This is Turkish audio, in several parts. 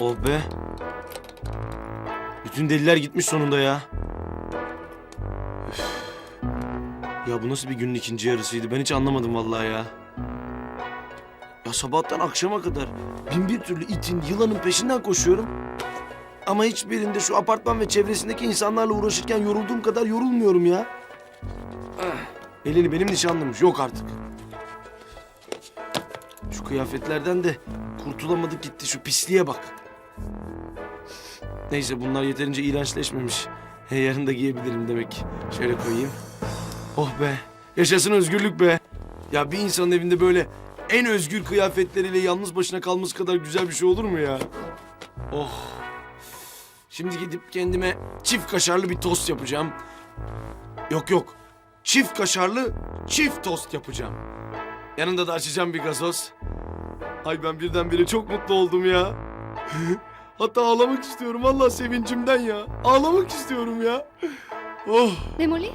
Oh be. Bütün deliler gitmiş sonunda ya. Ya bu nasıl bir günün ikinci yarısıydı? Ben hiç anlamadım vallahi ya. Ya sabahtan akşama kadar bin bir türlü itin, yılanın peşinden koşuyorum. Ama hiçbirinde şu apartman ve çevresindeki insanlarla uğraşırken yorulduğum kadar yorulmuyorum ya. Elini benim nişanlımmış. Yok artık. Şu kıyafetlerden de kurtulamadık gitti. Şu pisliğe bak. Neyse bunlar yeterince iğrençleşmemiş. He, yarın da giyebilirim demek. Şöyle koyayım. Oh be. Yaşasın özgürlük be. Ya bir insanın evinde böyle en özgür kıyafetleriyle yalnız başına kalması kadar güzel bir şey olur mu ya? Oh. Şimdi gidip kendime çift kaşarlı bir tost yapacağım. Yok yok. Çift kaşarlı çift tost yapacağım. Yanında da açacağım bir gazoz. Ay ben birdenbire çok mutlu oldum ya. Hatta ağlamak istiyorum vallahi sevincimden ya. Ağlamak istiyorum ya. Oh Memoli?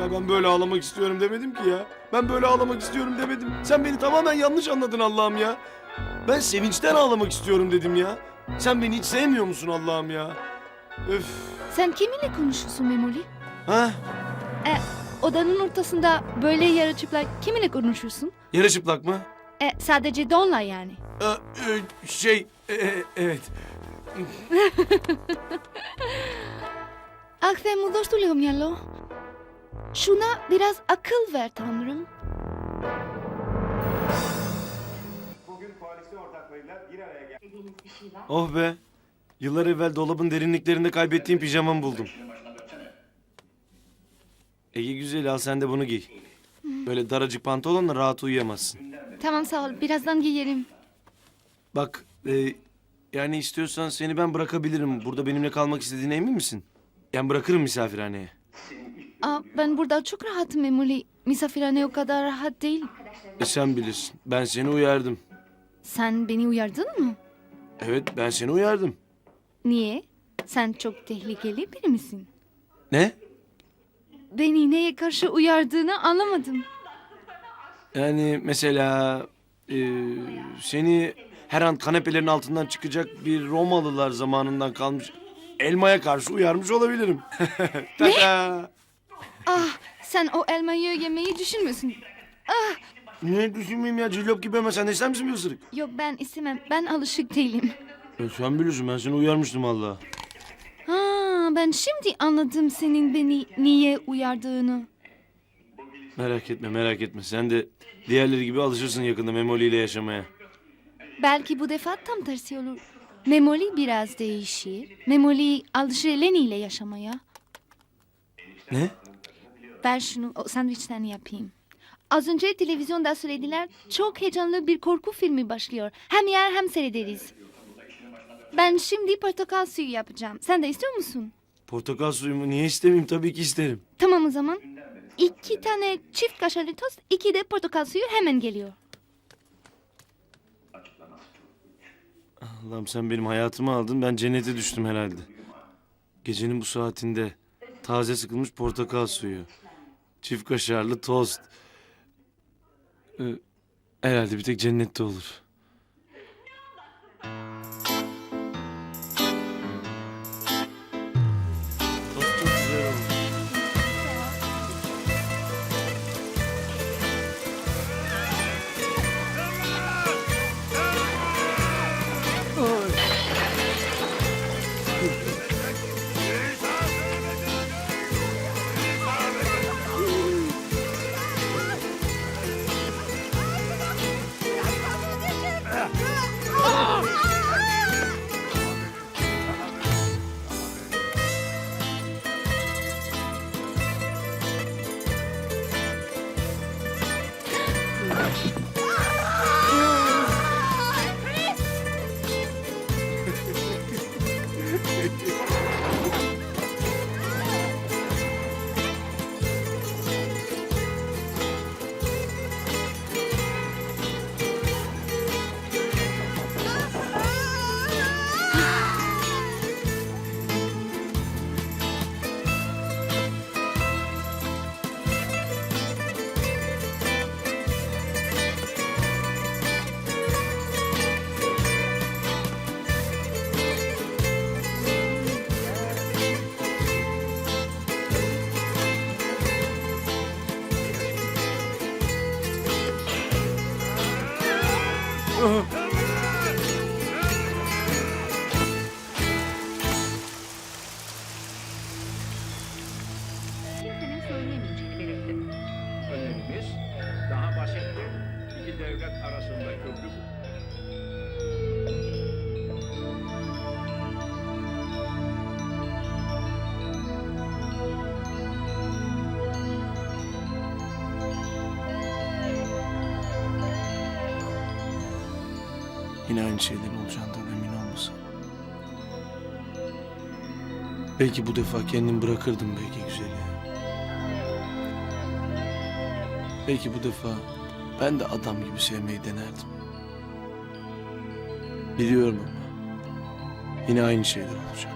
ya ben böyle ağlamak istiyorum demedim ki ya. Ben böyle ağlamak istiyorum demedim. Sen beni tamamen yanlış anladın Allah'ım ya. Ben sevinçten ağlamak istiyorum dedim ya. Sen beni hiç sevmiyor musun Allah'ım ya? Öf. Sen kiminle konuşuyorsun Memoli? Ha? E, odanın ortasında böyle yarı çıplak kiminle konuşuyorsun? Yere çıplak mı? E, sadece Don'la yani. Ee, e, şey, e, e, evet. Ah Θεέ μου, δώσ' του λίγο μυαλό. Şuna biraz akıl ver Tanrım. Bugün koalisyon ortaklarıyla bir araya geldi. Oh be. Yıllar evvel dolabın derinliklerinde kaybettiğim pijamamı buldum. Ege güzel al sen de bunu giy. Böyle daracık pantolonla rahat uyuyamazsın. Tamam sağ ol, birazdan giyerim. Bak e, yani istiyorsan seni ben bırakabilirim. Burada benimle kalmak istediğine emin misin? Yani bırakırım misafirhaneye. Aa, ben burada çok rahatım Memoli. Misafirhane o kadar rahat değil. E sen bilirsin. Ben seni uyardım. Sen beni uyardın mı? Evet ben seni uyardım. Niye? Sen çok tehlikeli biri misin? Ne? Beni neye karşı uyardığını anlamadım. Yani mesela e, seni her an kanepelerin altından çıkacak bir Romalılar zamanından kalmış elmaya karşı uyarmış olabilirim. ne? Ah, sen o elmayı yemeyi düşünmüyorsun. Ne düşünmeyeyim ya cillop gibi ama sen ister misin bir ısırık? Yok ben istemem. Ben alışık değilim. E, sen biliyorsun ben seni uyarmıştım Allah. Ha, ben şimdi anladım senin beni niye uyardığını. Merak etme merak etme sen de diğerleri gibi alışırsın yakında Memoli ile yaşamaya. Belki bu defa tam tersi olur. Memoli biraz değişir. Memoli alışır Eleni ile yaşamaya. Ne? Ver şunu o sandviçten yapayım. Az önce televizyonda söylediler çok heyecanlı bir korku filmi başlıyor. Hem yer hem seyrederiz. Ben şimdi portakal suyu yapacağım. Sen de istiyor musun? Portakal suyu mu? Niye istemeyeyim? Tabii ki isterim. Tamam o zaman. İki tane çift kaşarlı tost, iki de portakal suyu hemen geliyor. Allah'ım sen benim hayatımı aldın. Ben cennete düştüm herhalde. Gecenin bu saatinde taze sıkılmış portakal suyu. Çift kaşarlı tost. Ee, herhalde bir tek cennette olur. Kimsenin söylemeyeceğini belirtti. Önerimiz daha basit bir iki devlet arasında köprü yine aynı şeylerin olacağından emin olmasam. Belki bu defa kendim bırakırdım belki güzeli. Belki bu defa ben de adam gibi sevmeyi denerdim. Biliyorum ama yine aynı şeyler olacak.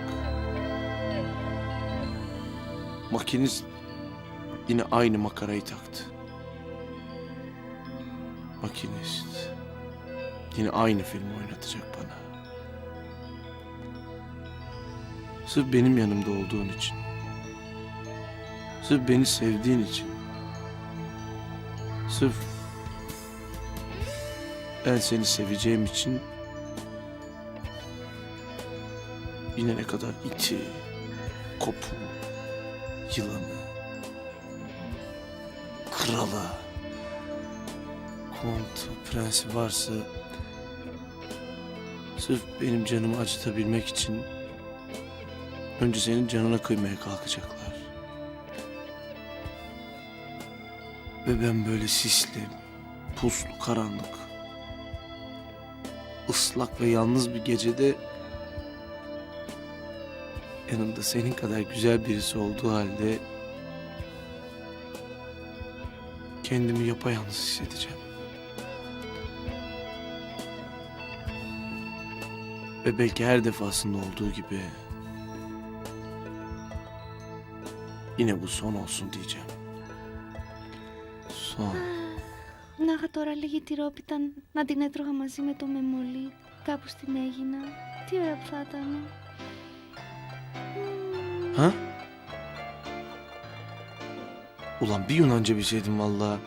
Makinist yine aynı makarayı taktı. Makinist yine aynı filmi oynatacak bana. Sırf benim yanımda olduğun için. Sırf beni sevdiğin için. Sırf ben seni seveceğim için yine ne kadar iti, kopu, yılanı, kralı, kontu, prensi varsa sırf benim canımı acıtabilmek için önce senin canına kıymaya kalkacaklar. Ve ben böyle sisli, puslu, karanlık, ıslak ve yalnız bir gecede yanımda senin kadar güzel birisi olduğu halde kendimi yapayalnız hissedeceğim. Ve belki her defasında olduğu gibi yine bu son olsun diyeceğim. Son. Να είχα τώρα λίγη τυρόπιτα να την έτρωγα μαζί με το μεμολί κάπου στην Έγινα. Τι ωραία που θα ήταν. Ha? Ulan bir Yunanca bilseydim valla.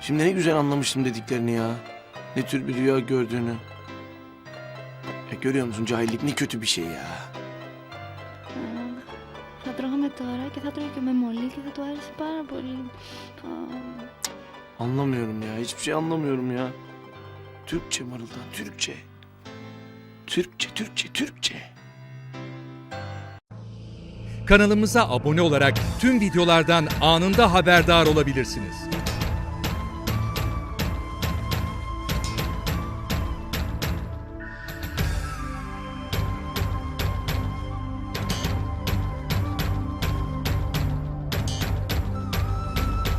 Şimdi ne güzel anlamıştım dediklerini ya. Ne tür bir rüya gördüğünü. Ya görüyor musun cahillik ne kötü bir şey ya. Αχ, Θα τρώγαμε τώρα και θα τρώγε και με μολί και θα του άρεσε πάρα πολύ. Αχ. Anlamıyorum ya hiçbir şey anlamıyorum ya. Türkçe mırıldan Türkçe. Türkçe Türkçe Türkçe. Kanalımıza abone olarak tüm videolardan anında haberdar olabilirsiniz.